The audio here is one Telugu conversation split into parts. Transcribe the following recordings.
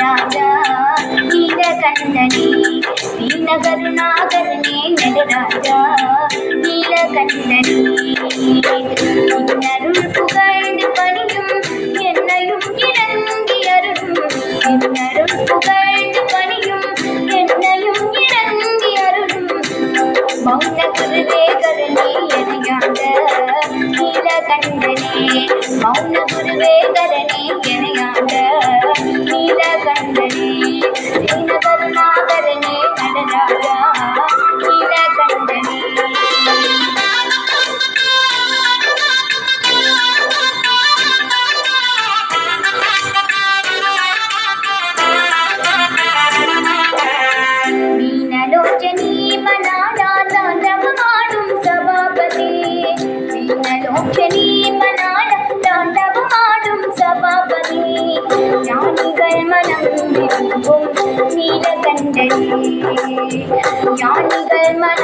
రాజా నీల కన్నని నిన్న కరుణాకరణి నెడు రాజా నీల కన్నని Wave it. நீல ஞானிகள் மன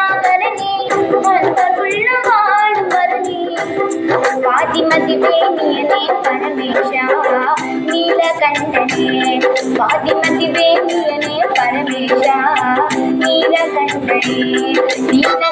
వాదిమతివే నీయనే పరమేశ నీలకంఠనే. వాదిమతివే నీయనే పరమేశ నీలకంఠనే. నీల